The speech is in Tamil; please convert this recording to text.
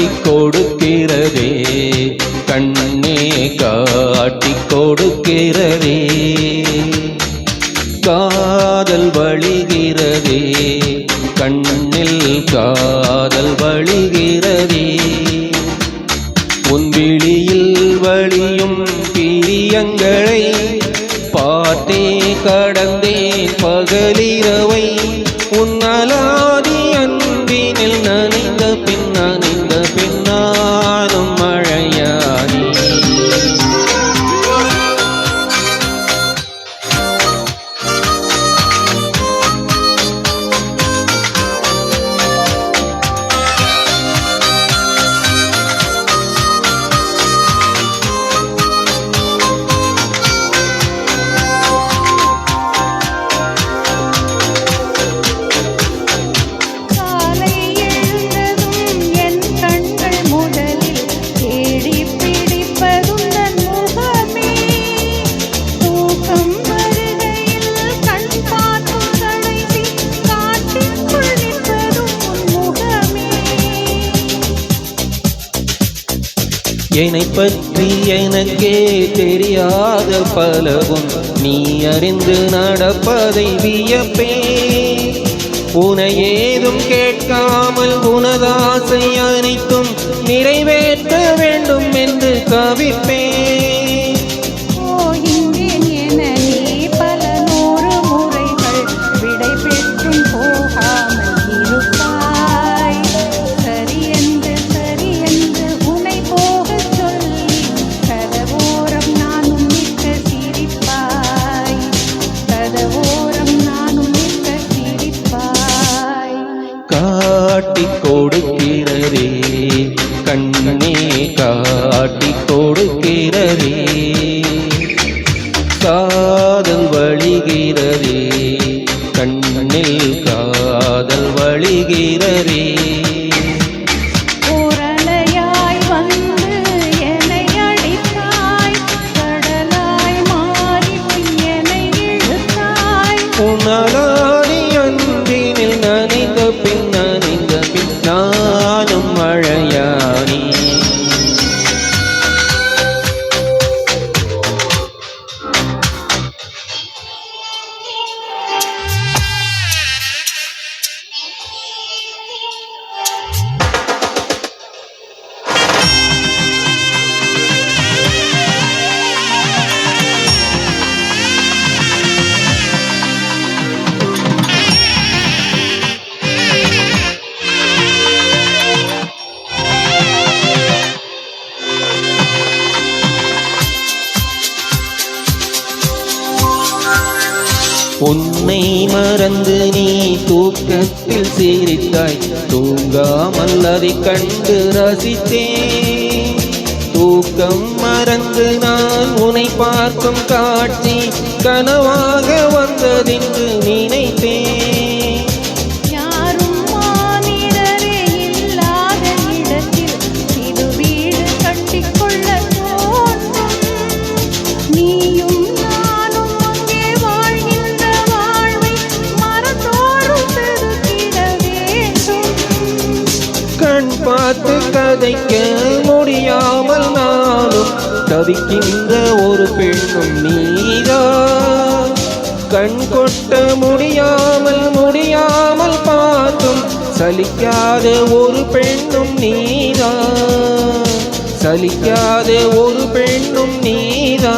காட்டி கொடுக்கிறதே கண்ணே காட்டி கொடுக்கிறதே காதல் வழிகிறதே கண்ணில் காதல் வழிகிறதே. உன் விழியில் வழியும் பிரியங்களை பார்த்தே கடந்தேன் பகலிரவை என்னை பற்றி எனக்கே தெரியாத பலவும் நீ அறிந்து நடப்பதை வியப்பே. உனை ஏதும் கேட்காமல் உனதாசை அனைத்தும் நிறைவேற்ற வேண்டும் என்று கவிப்பேன் கண்ணே காட்டி கொடுக்கிறதே. காதல் வழிகிறதே. கண்ணில் காதல் வழிகிறதே. ஓரலையாய் உன்னை மறந்து நீ தூக்கத்தில் சீரித்தாய். தூங்காமல் அதை கண்டு ரசித்தேன். தூக்கம் மறந்து நான் உன்னை பார்க்கும் காட்சி கனவாக வந்ததின் பார்த்து முடியாமல் நானும் தவிக்கின்ற ஒரு பெண்ணும் நீரா கண் கொட்ட முடியாமல் முடியாமல் பார்த்தும் சலிக்காத ஒரு பெண்ணும் நீரா சலிக்காத ஒரு பெண்ணும் நீரா